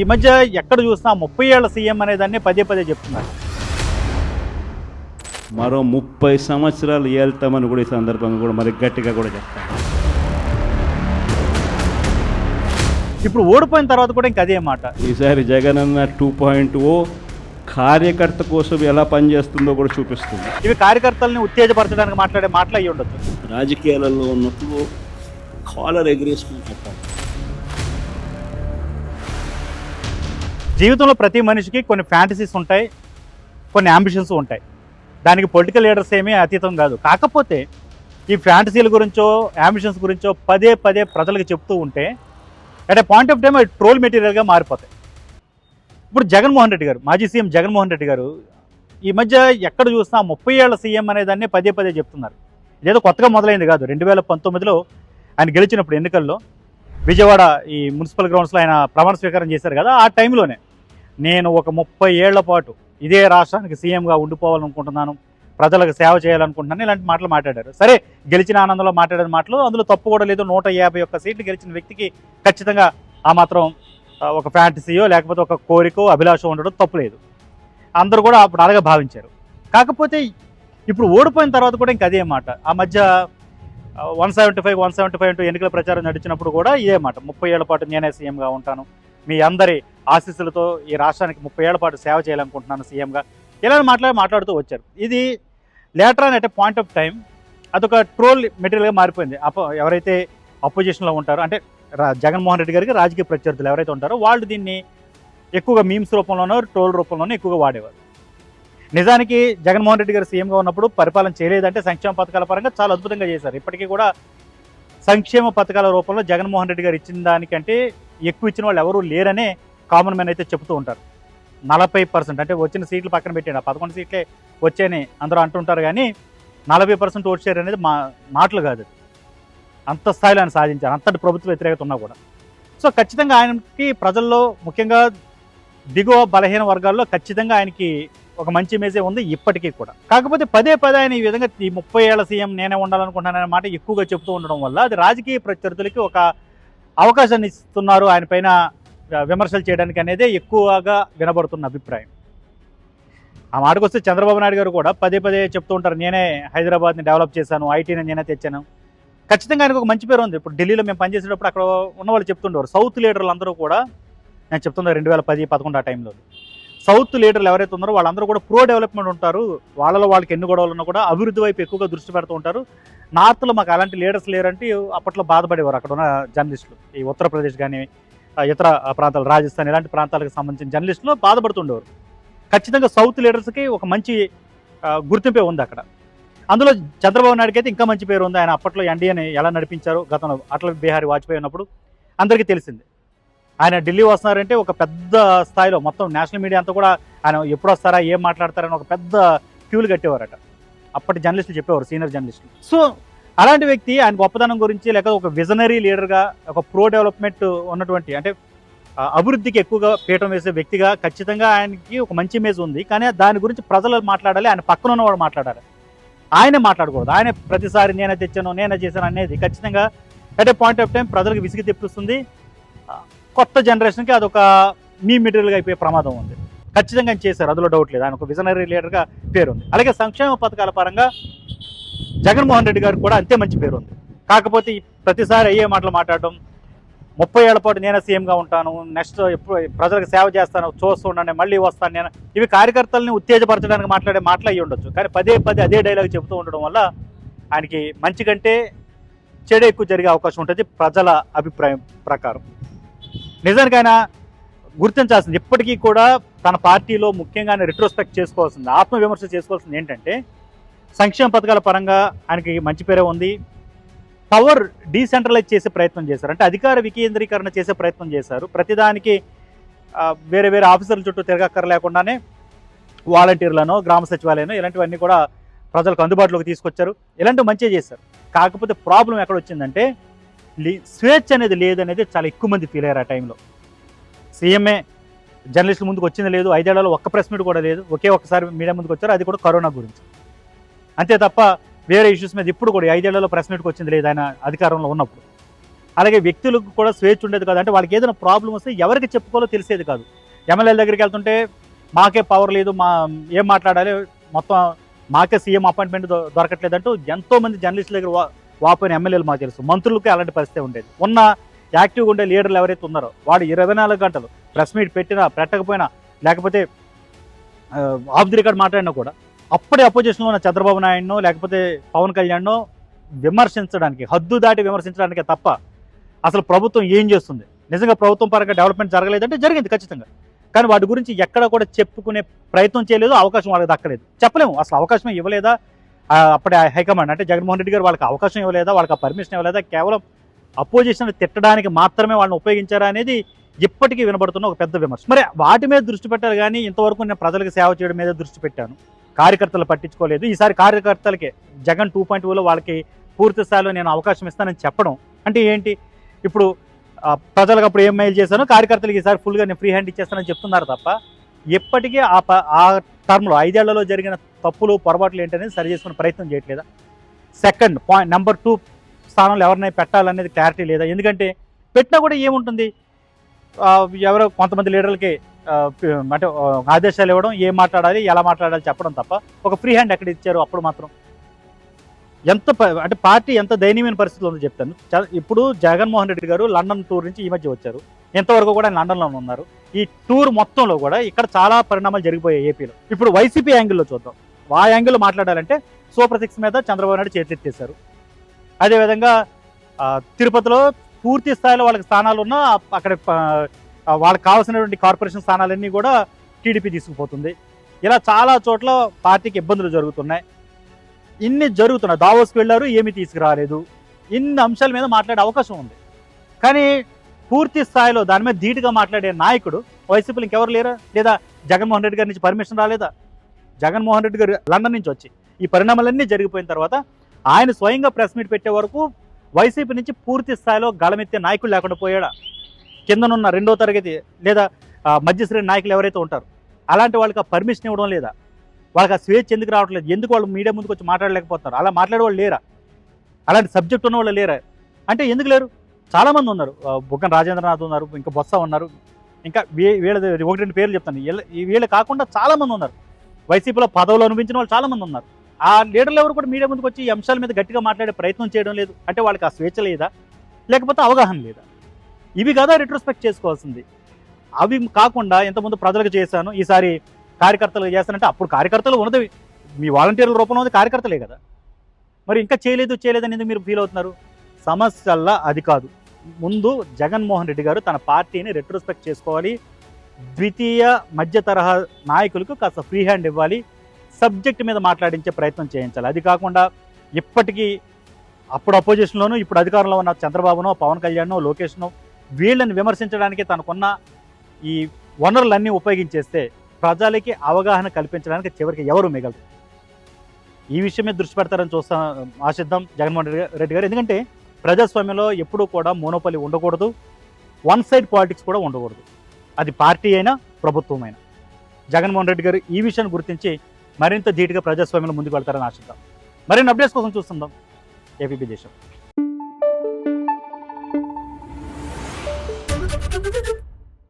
ఈ మధ్య ఎక్కడ చూసినా ముప్పై ఏళ్ళ సీఎం అనేదాన్ని పదే పదే చెప్తున్నారు. మరో ముప్పై సంవత్సరాలు వెళ్తామని కూడా ఈ సందర్భంగా కూడా మరి గట్టిగా కూడా చెప్తాను ఇప్పుడు ఓడిపోయిన తర్వాత కూడా ఇంక అదే మాట. ఈసారి జగన్ అన్న టూ పాయింట్ ఓ కార్యకర్త కోసం ఎలా పనిచేస్తుందో కూడా చూపిస్తుంది. ఇవి కార్యకర్తల్ని ఉత్తేజపరచడానికి మాట్లాడే మాటలు అయ్యి ఉండొచ్చు. రాజకీయాలలో ఉన్నప్పుడు కాలర్ ఎగిరేసుకుని చెప్పాలి. జీవితంలో ప్రతి మనిషికి కొన్ని ఫ్యాంటసీస్ ఉంటాయి కొన్ని అంబిషన్స్ ఉంటాయి. దానికి పొలిటికల్ లీడర్స్ ఏమీ అతీతం కాదు. కాకపోతే ఈ ఫ్యాంటసీల గురించో అంబిషన్స్ గురించో పదే పదే ప్రజలకు చెప్తూ ఉంటే at a point of time అది ట్రోల్ మెటీరియల్గా మారిపోతాయి. ఇప్పుడు జగన్మోహన్ రెడ్డి గారు మాజీ సీఎం జగన్మోహన్ రెడ్డి గారు ఈ మధ్య ఎక్కడ చూసినా ముప్పై ఏళ్ళ సీఎం అనేదాన్ని పదే పదే చెప్తున్నారు. ఇదేదో కొత్తగా మొదలైంది కాదు. రెండు వేల పంతొమ్మిదిలో ఆయన గెలిచినప్పుడు ఎన్నికల్లో విజయవాడ ఈ మున్సిపల్ గ్రౌండ్స్లో ఆయన ప్రమాణ స్వీకారం చేశారు కదా ఆ టైంలోనే నేను ఒక ముప్పై ఏళ్ళ పాటు ఇదే రాష్ట్రానికి సీఎంగా ఉండిపోవాలనుకుంటున్నాను ప్రజలకు సేవ చేయాలనుకుంటున్నాను ఇలాంటి మాటలు మాట్లాడారు. సరే గెలిచిన ఆనందంలో మాట్లాడిన మాటలు అందులో తప్పు కూడా లేదు. నూట యాభై ఒక్క సీట్లు గెలిచిన వ్యక్తికి ఖచ్చితంగా ఆ మాత్రం ఒక ఫ్యాంటసీయో లేకపోతే ఒక కోరికో అభిలాష ఉండడం తప్పు లేదు. అందరూ కూడా అప్పుడు అలాగే భావించారు. కాకపోతే ఇప్పుడు ఓడిపోయిన తర్వాత కూడా ఇంక అదే మాట. ఆ మధ్య one seventy five one seventy five అంటూ ఎన్నికల ప్రచారం నడిచినప్పుడు కూడా ఇదే మాట. ముప్పై ఏళ్ళ పాటు నేనే సీఎంగా ఉంటాను. మీ అందరి ఆశీస్సులతో ఈ రాష్ట్రానికి ముప్పై ఏళ్ళ పాటు సేవ చేయాలనుకుంటున్నాను సీఎంగా. ఇలా మాట్లాడి మాట్లాడుతూ వచ్చారు. ఇది లేటర్ అని అంటే పాయింట్ ఆఫ్ టైం అదొక ట్రోల్ మెటీరియల్గా మారిపోయింది. అప ఎవరైతే అపోజిషన్లో ఉంటారో అంటే జగన్మోహన్ రెడ్డి గారికి రాజకీయ ప్రత్యర్థులు ఎవరైతే ఉంటారో వాళ్ళు దీన్ని ఎక్కువగా మీమ్స్ రూపంలోనో ట్రోల్ రూపంలోనో ఎక్కువగా వాడేవారు. నిజానికి జగన్మోహన్ రెడ్డి గారు సీఎంగా ఉన్నప్పుడు పరిపాలన చేయలేదంటే సంక్షేమ పథకాల పరంగా చాలా అద్భుతంగా చేశారు. ఇప్పటికీ కూడా సంక్షేమ పథకాల రూపంలో జగన్మోహన్ రెడ్డి గారు ఇచ్చిన దానికంటే ఎక్కువ ఇచ్చిన వాళ్ళు ఎవరూ లేరనే కామన్ మ్యాన్ అయితే చెబుతూ ఉంటారు. నలభై పర్సెంట్ అంటే వచ్చిన సీట్లు పక్కన పెట్టండి. ఆ పదకొండు సీట్లే వచ్చాయని అందరూ అంటుంటారు కానీ నలభై పర్సెంట్ ఓట్ షేర్ అనేది మా మాటలు కాదు. అంత స్థాయిలో ఆయన సాధించారు. అంతటి ప్రభుత్వ వ్యతిరేకత ఉన్నా కూడా. సో ఖచ్చితంగా ఆయనకి ప్రజల్లో ముఖ్యంగా దిగువ బలహీన వర్గాల్లో ఖచ్చితంగా ఆయనకి ఒక మంచి మెసేజ్ ఉంది ఇప్పటికీ కూడా. కాకపోతే పదే పదే ఆయన ఈ విధంగా ఈ ముప్పై ఏళ్ళ సీఎం నేనే ఉండాలనుకుంటున్నాననే మాట ఎక్కువగా చెప్తూ ఉండడం వల్ల అది రాజకీయ ప్రత్యర్థులకి ఒక అవకాశాన్ని ఇస్తున్నారు ఆయన పైన విమర్శలు చేయడానికి అనేది ఎక్కువగా వినబడుతున్న అభిప్రాయం. ఆ మాటకు వస్తే చంద్రబాబు నాయుడు గారు కూడా పదే పదే చెప్తూ ఉంటారు నేనే హైదరాబాద్ని డెవలప్ చేశాను ఐటీని నేనే తెచ్చాను. ఖచ్చితంగా ఆయనకు ఒక మంచి పేరు ఉంది. ఇప్పుడు ఢిల్లీలో మేము పనిచేసేటప్పుడు అక్కడ ఉన్న వాళ్ళు చెప్తుండేవారు. సౌత్ లీడర్లు అందరూ కూడా నేను చెప్తున్నా రెండు వేల పది పదకొండు ఆ టైంలో. సౌత్ లీడర్లు ఎవరైతే ఉన్నారో వాళ్ళందరూ కూడా ప్రో డెవలప్మెంట్ ఉంటారు. వాళ్ళలో వాళ్ళకి ఎన్ని గొడవలు ఉన్నా కూడా అభివృద్ధి వైపు ఎక్కువగా దృష్టి పెడుతూ ఉంటారు. నార్త్లో మాకు అలాంటి లీడర్స్ లేరంటే అప్పట్లో బాధపడేవారు అక్కడ ఉన్న జర్నలిస్టులు. ఈ ఉత్తరప్రదేశ్ కానీ ఇతర ప్రాంతాలు రాజస్థాన్ ఇలాంటి ప్రాంతాలకు సంబంధించిన జర్నలిస్టులు బాధపడుతుండేవారు. ఖచ్చితంగా సౌత్ లీడర్స్కి ఒక మంచి గుర్తింపే ఉంది అక్కడ. అందులో చంద్రబాబు నాయుడుకి అయితే ఇంకా మంచి పేరు ఉంది. ఆయన అప్పట్లో ఎన్డీఏని ఎలా నడిపించారు గతంలో అటల్ బిహారీ వాజ్పేయి ఉన్నప్పుడు అందరికీ తెలిసింది. ఆయన ఢిల్లీ వస్తున్నారంటే ఒక పెద్ద స్థాయిలో మొత్తం నేషనల్ మీడియా అంతా కూడా ఆయన ఎప్పుడు వస్తారా ఏం మాట్లాడతారని ఒక పెద్ద క్యూలు కట్టేవారట. అప్పటి జర్నలిస్టులు చెప్పేవారు సీనియర్ జర్నలిస్టులు. సో అలాంటి వ్యక్తి ఆయన గొప్పతనం గురించి లేక ఒక విజనరీ లీడర్గా ఒక ప్రో డెవలప్మెంట్ ఉన్నటువంటి అంటే అభివృద్ధికి ఎక్కువగా పీఠం వేసే వ్యక్తిగా ఖచ్చితంగా ఆయనకి ఒక మంచి ఇమేజ్ ఉంది. కానీ దాని గురించి ప్రజలు మాట్లాడాలి ఆయన పక్కన ఉన్నవాడు మాట్లాడాలి. ఆయనే మాట్లాడకూడదు. ఆయన ప్రతిసారి నేనే తెచ్చాను నేనే చేశాను అనేది ఖచ్చితంగా at a point of time ప్రజలకు విసిగి తెప్పిస్తుంది. కొత్త జనరేషన్కి అదొక మీ మెటీరియల్గా అయిపోయే ప్రమాదం ఉంది. ఖచ్చితంగా చేశారు? అందులో డౌట్ లేదు. ఆయన ఒక విజనరీ లీడర్గా పేరుంది. అలాగే సంక్షేమ పథకాల పరంగా జగన్మోహన్ రెడ్డి గారికి కూడా అంతే మంచి పేరు ఉంది కాకపోతే ప్రతిసారి అయ్యే మాటలు మాట్లాడడం ముప్పై ఏళ్ళ పాటు నేనే సీఎంగా ఉంటాను నెక్స్ట్ ఎప్పుడు ప్రజలకు సేవ చేస్తాను చూస్తూ ఉండండి మళ్ళీ వస్తాను నేను ఇవి కార్యకర్తల్ని ఉత్తేజపరచడానికి మాట్లాడే మాటలు అయ్యి ఉండొచ్చు. కానీ పదే పదే అదే డైలాగ్ చెబుతూ ఉండడం వల్ల ఆయనకి మంచి కంటే చెడు ఎక్కువ జరిగే అవకాశం ఉంటుంది ప్రజల అభిప్రాయం ప్రకారం. నిజానికి ఆయన గుర్తించాల్సింది ఇప్పటికీ కూడా తన పార్టీలో ముఖ్యంగా రిట్రోస్పెక్ట్ చేసుకోవాల్సింది ఆత్మవిమర్శ చేసుకోవాల్సింది ఏంటంటే సంక్షేమ పథకాల పరంగా ఆయనకి మంచి పేరే ఉంది. పవర్ డీసెంట్రలైజ్ చేసే ప్రయత్నం చేశారు. అంటే అధికార వికేంద్రీకరణ చేసే ప్రయత్నం చేశారు. ప్రతిదానికి వేరే వేరే ఆఫీసర్ల చుట్టూ తిరగక్కర లేకుండానే వాలంటీర్లను గ్రామ సచివాలయం ఇలాంటివన్నీ కూడా ప్రజలకు అందుబాటులోకి తీసుకొచ్చారు. ఇలాంటివి మంచిగా చేశారు. కాకపోతే ప్రాబ్లం ఎక్కడ వచ్చిందంటే స్వేచ్ఛ అనేది లేదనేది చాలా ఎక్కువ మంది ఫీల్ అయ్యారు ఆ టైంలో. సీఎంఏ జర్నలిస్టుల ముందుకు వచ్చింది లేదు ఐదేళ్ళలో ఒక్క ప్రెస్ మీట్ కూడా లేదు ఒకే ఒక్కసారి మీడియా ముందుకు వచ్చారు అది కూడా కరోనా గురించి. అంతే తప్ప వేరే ఇష్యూస్ మీద ఇప్పుడు కూడా ఐదేళ్ళలో ప్రెస్ మీట్కి వచ్చింది లేదు ఆయన అధికారంలో ఉన్నప్పుడు. అలాగే వ్యక్తులకు కూడా స్వేచ్ఛ ఉండేది కాదు అంటే వాళ్ళకి ఏదైనా ప్రాబ్లం వస్తే ఎవరికి చెప్పుకోవాలో తెలిసేది కాదు. ఎమ్మెల్యేల దగ్గరికి వెళ్తుంటే మాకే పవర్ లేదు మా ఏం మాట్లాడాలి మొత్తం మాకే సీఎం అపాయింట్మెంట్ దొరకట్లేదంటూ ఎంతోమంది జర్నలిస్టుల దగ్గర వాపోయిన ఎమ్మెల్యేలు మాకు తెలుసు. మంత్రులకి అలాంటి పరిస్థితి ఉండేది. ఉన్న యాక్టివ్గా ఉండే లీడర్లు ఎవరైతే ఉన్నారో వాడు ఇరవై నాలుగు గంటలు ప్రెస్ మీట్ పెట్టినా పెట్టకపోయినా లేకపోతే ఆఫ్ ది రికార్డ్ మాట్లాడినా కూడా అప్పుడే అపోజిషన్లో ఉన్న చంద్రబాబు నాయుడునో లేకపోతే పవన్ కళ్యాణ్నో విమర్శించడానికి హద్దు దాటి విమర్శించడానికే తప్ప అసలు ప్రభుత్వం ఏం చేస్తుంది? నిజంగా ప్రభుత్వం పరంగా డెవలప్మెంట్ జరగలేదంటే జరిగింది ఖచ్చితంగా. కానీ వాటి గురించి ఎక్కడ కూడా చెప్పుకునే ప్రయత్నం చేయలేదు అవకాశం వాళ్ళకి దక్కలేదు. చెప్పలేము. అసలు అవకాశం ఇవ్వలేదా? అప్పటి అప్పుడే హైకమాండ్ అంటే జగన్మోహన్ రెడ్డి గారు వాళ్ళకి అవకాశం ఇవ్వలేదా వాళ్ళకి పర్మిషన్ ఇవ్వలేదా కేవలం అపోజిషన్ తిట్టడానికి మాత్రమే వాళ్ళని ఉపయోగించారా అనేది ఇప్పటికీ వినబడుతున్న ఒక పెద్ద విమర్శ. మరి వాటి మీద దృష్టి పెట్టారు కానీ ఇంతవరకు నేను ప్రజలకు సేవ చేయడం మీద దృష్టి పెట్టాను. కార్యకర్తలు పట్టించుకోలేదు. ఈసారి కార్యకర్తలకి జగన్ టూ పాయింట్ టూలో వాళ్ళకి పూర్తి స్థాయిలో నేను అవకాశం ఇస్తానని చెప్పడం అంటే ఏంటి? ఇప్పుడు ప్రజలకు అప్పుడు ఏం మెయిల్ చేశాను కార్యకర్తలకు ఈసారి ఫుల్గా నేను ఫ్రీ హ్యాండ్ ఇచ్చేస్తానని చెప్తున్నారు తప్ప ఎప్పటికీ ఆ ప- ఆ టర్మ్లో ఐదేళ్ళలో జరిగిన తప్పులు పొరపాట్లు ఏంటనేది సరి చేసుకునే ప్రయత్నం చేయట్లేదా? సెకండ్ పాయింట్ నెంబర్ టూ స్థానంలో ఎవరినైనా పెట్టాలనేది క్లారిటీ లేదా? ఎందుకంటే పెట్టినా కూడా ఏముంటుంది? ఎవరో కొంతమంది లీడర్లకి అంటే ఆదేశాలు ఇవ్వడం ఏం మాట్లాడాలి ఎలా మాట్లాడాలి చెప్పడం తప్ప ఒక ఫ్రీ హ్యాండ్ ఎక్కడ ఇచ్చారు అప్పుడు మాత్రం? ఎంత ప- అంటే పార్టీ ఎంత దయనీయమైన పరిస్థితులు ఉందో చెప్తాను. ఇప్పుడు జగన్మోహన్ రెడ్డి గారు లండన్ టూర్ నుంచి ఈ మధ్య వచ్చారు. ఎంతవరకు కూడా లండన్లో ఉన్నారు. ఈ టూర్ మొత్తంలో కూడా ఇక్కడ చాలా పరిణామాలు జరిగిపోయాయి ఏపీలో. ఇప్పుడు వైసీపీ యాంగిల్లో చూద్దాం. ఆ యాంగిల్లో మాట్లాడాలంటే సూపర్ సిక్స్ మీద చంద్రబాబు నాయుడు చేతులెత్తేశారు అదేవిధంగా తిరుపతిలో పూర్తి స్థాయిలో వాళ్ళకి స్థానాలు ఉన్నా అక్కడ వాళ్ళకి కావాల్సినటువంటి కార్పొరేషన్ స్థానాలన్నీ కూడా టీడీపీ తీసుకుపోతుంది. ఇలా చాలా చోట్ల పార్టీకి ఇబ్బందులు జరుగుతున్నాయి. ఇన్ని జరుగుతున్నాయి. దావోస్కి వెళ్ళారు ఏమీ తీసుకురాలేదు. ఇన్ని అంశాల మీద మాట్లాడే అవకాశం ఉంది. కానీ పూర్తి స్థాయిలో దాని మీద ధీటుగా మాట్లాడే నాయకుడు వైసీపీలు ఇంకెవరు లేరా? లేదా జగన్మోహన్ రెడ్డి గారి నుంచి పర్మిషన్ రాలేదా? జగన్మోహన్ రెడ్డి గారు లండన్ నుంచి వచ్చి. ఈ పరిణామాలన్నీ జరిగిపోయిన తర్వాత ఆయన స్వయంగా ప్రెస్ మీట్ పెట్టే వరకు వైసీపీ నుంచి పూర్తి స్థాయిలో గళమెత్తే నాయకులు లేకుండా పోయాడా? కిందనున్న రెండో తరగతి లేదా మధ్యశ్రేణి నాయకులు ఎవరైతే ఉంటారు అలాంటి వాళ్ళకి ఆ పర్మిషన్ ఇవ్వడం లేదా? వాళ్ళకి ఆ స్వేచ్ఛ ఎందుకు రావట్లేదు ఎందుకు వాళ్ళు మీడియా ముందుకు వచ్చి మాట్లాడలేకపోతున్నారు? అలా మాట్లాడే వాళ్ళు లేరా? అలాంటి సబ్జెక్ట్ ఉన్న వాళ్ళు లేరా? అంటే ఎందుకు లేరు? చాలామంది ఉన్నారు. బుగ్గన రాజేంద్రనాథ్ ఉన్నారు ఇంకా బొత్స ఉన్నారు. ఇంకా వీళ్ళ ఒకటి రెండు పేర్లు చెప్తాను. వీళ్ళు కాకుండా చాలామంది ఉన్నారు. వైసీపీలో పదవులు అనిపించిన వాళ్ళు చాలామంది ఉన్నారు. ఆ లీడర్లు ఎవరు కూడా మీడియా ముందుకు వచ్చి ఈ అంశాల మీద గట్టిగా మాట్లాడే ప్రయత్నం చేయడం లేదు. అంటే వాళ్ళకి ఆ స్వేచ్ఛ లేదా? లేకపోతే అవగాహన లేదా? ఇవి కదా రిట్రోస్పెక్ట్ చేసుకోవాల్సింది. అవి కాకుండా ఎంతమంది ప్రజలకు చేశాను ఈసారి కార్యకర్తలు చేస్తానంటే అప్పుడు కార్యకర్తలు ఉన్నది. మీ వాలంటీర్ల రూపంలో ఉంది కార్యకర్తలే కదా. మరి ఇంకా చేయలేదు చేయలేదని ఎందుకు మీరు ఫీల్ అవుతున్నారు? సమస్యల్లా అది కాదు. ముందు జగన్మోహన్ రెడ్డి గారు తన పార్టీని రెట్రోస్పెక్ట్ చేసుకోవాలి. ద్వితీయ మధ్య తరహా నాయకులకు కాస్త ఫ్రీ హ్యాండ్ ఇవ్వాలి. సబ్జెక్ట్ మీద మాట్లాడించే ప్రయత్నం చేయించాలి. అది కాకుండా ఇప్పటికీ అప్పుడు అపోజిషన్లోనూ ఇప్పుడు అధికారంలో ఉన్న చంద్రబాబునో పవన్ కళ్యాణ్నో లోకేష్నో వీళ్ళని విమర్శించడానికి తనకున్న ఈ వనరులన్నీ ఉపయోగించేస్తే ప్రజలకి అవగాహన కల్పించడానికి చివరికి ఎవరు మిగలరు? ఈ విషయం మీద దృష్టి పెడతారని చూస్తా ఆశిద్దాం జగన్మోహన్ రెడ్డి గారు- రెడ్డి గారు. ఎందుకంటే ప్రజాస్వామ్యంలో ఎప్పుడూ కూడా మోనోపలి ఉండకూడదు. వన్ సైడ్ పాలిటిక్స్ కూడా ఉండకూడదు. అది పార్టీ అయినా ప్రభుత్వం అయినా. జగన్మోహన్ రెడ్డి గారు ఈ విషయాన్ని గుర్తించి మరింత ధీటుగా ప్రజాస్వామ్యంలో ముందుకు వెళ్తారని ఆశిద్దాం. మరిన్ని అప్డేట్స్ కోసం చూస్తుందాం. ఏపీపీ దేశం.